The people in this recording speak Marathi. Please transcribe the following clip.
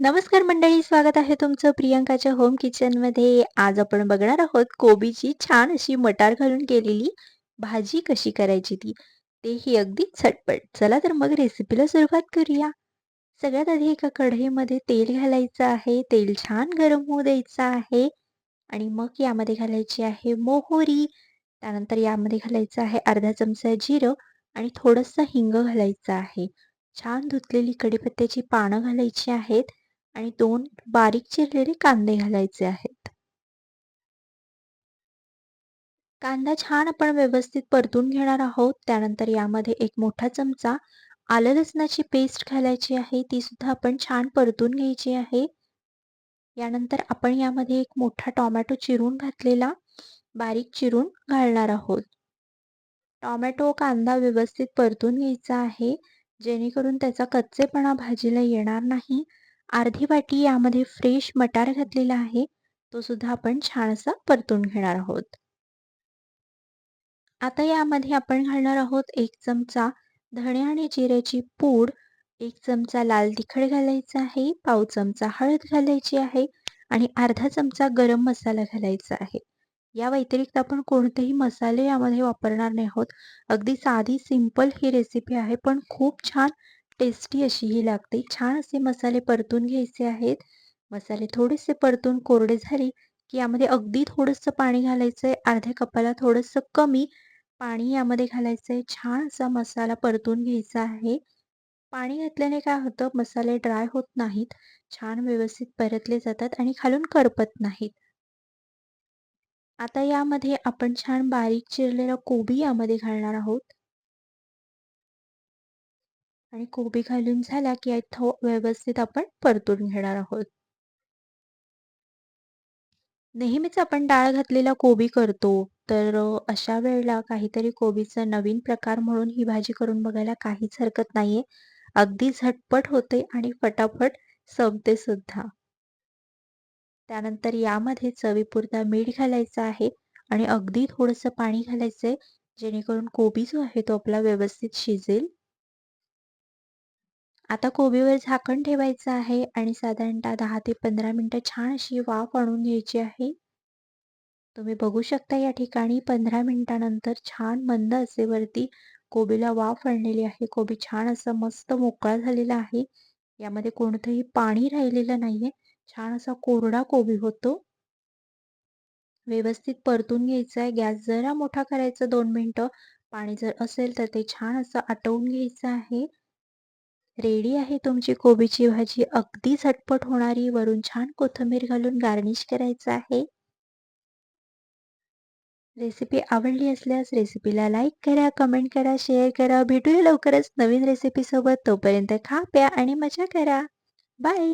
नमस्कार मंडळी, स्वागत आहे तुमचं प्रियंकाच्या होम किचनमध्ये. आज आपण बघणार आहोत कोबीची छान अशी मटार घालून केलेली भाजी कशी करायची ती, तेही अगदी झटपट. चला तर मग रेसिपीला सुरुवात करूया. सगळ्यात आधी एका कढईमध्ये तेल घालायचं आहे. तेल छान गरम होऊ द्यायचं आहे आणि मग यामध्ये घालायची आहे मोहरी. त्यानंतर यामध्ये घालायचं आहे अर्धा चमचा जिरं आणि थोडंसं हिंग घालायचं आहे. छान धुतलेली कढीपत्त्याची पानं घालायची आहेत आणि दोन बारीक चिरलेले कांदे घालायचे आहेत. कांदा छान आपण व्यवस्थित परतून घेणार आहोत. त्यानंतर यामध्ये एक मोठा चमचा आलं लसणाची पेस्ट घालायची आहे. ती सुद्धा आपण छान परतून घ्यायची आहे. यानंतर आपण यामध्ये एक मोठा टोमॅटो चिरून घातलेला बारीक चिरून घालणार आहोत. टोमॅटो कांदा व्यवस्थित परतून घ्यायचा आहे जेणेकरून त्याचा कच्चेपणा भाजीला येणार नाही. अर्धी वाटी यामध्ये फ्रेश मटार घातलेला आहे. तो सुद्धा आपण छान असा परतून घेणार आहोत. आता यामध्ये आपण घालणार आहोत एक चमचा धणे आणि जिऱ्याची पूड एक चमचा लाल तिखट घालायचा आहे पाव चमचा हळद घालायची आहे आणि अर्धा चमचा गरम मसाला घालायचा आहे. या व्यतिरिक्त आपण कोणतेही मसाले यामध्ये वापरणार नाही आहोत. अगदी साधी सिंपल ही रेसिपी आहे पण खूप छान टेस्टी अशी ही लागते. छान असे मसाले परतून घ्यायचे आहेत. मसाले थोडेसे परतून कोरडे झाले की यामध्ये अगदी थोडंसं पाणी घालायचं आहे अर्ध्या कपाला थोडंसं कमी पाणी यामध्ये घालायचं आहे छान असा मसाला परतून घ्यायचा आहे. पाणी घातल्याने काय होतं? मसाले ड्राय होत नाहीत. छान व्यवस्थित परतले जातात आणि खालून करपत नाहीत. आता यामध्ये आपण छान बारीक चिरलेला कोबी यामध्ये घालणार आहोत. आणि कोबी घालून झाला की थो व्यवस्थित आपण परतून घेणार आहोत. नेहमीच आपण डाळ घातलेला कोबी करतो तर अशा वेळेला काहीतरी कोबीचा नवीन प्रकार म्हणून ही भाजी करून बघायला काहीच हरकत नाहीये. अगदी झटपट होते आणि फटाफट संपते सुद्धा. त्यानंतर यामध्ये चवीपुरता मीठ घालायचं आहे आणि अगदी थोडंसं पाणी घालायचंय जेणेकरून कोबी जो आहे तो आपला व्यवस्थित शिजेल. आता कोबीवर झाकण ठेवायचं आहे आणि साधारणतः दहा ते पंधरा मिनटं छान अशी वाफ आणून घ्यायची आहे. तुम्ही बघू शकता या ठिकाणी पंधरा मिनिटानंतर छान मंद असे वरती कोबीला वाफ आणलेली आहे. कोबी छान असं मस्त मोकळा झालेला आहे. यामध्ये कोणतंही पाणी राहिलेलं नाहीये. छान असा कोरडा कोबी होतो. व्यवस्थित परतून घ्यायचा आहे गॅस जरा मोठा करायचा दोन मिनटं. पाणी जर असेल तर ते छान असं आटवून घ्यायचं आहे. रेडी आहे तुमची कोबीची भाजी. अगदी झटपट होणारी वरून छान कोथिंबीर घालून गार्निश करायचं आहे. रेसिपी आवडली असल्यास रेसिपीला लाईक करा कमेंट करा शेअर करा. भेटूया लवकरच नवीन रेसिपीसोबत तोपर्यंत खा प्या आणि मजा करा. बाय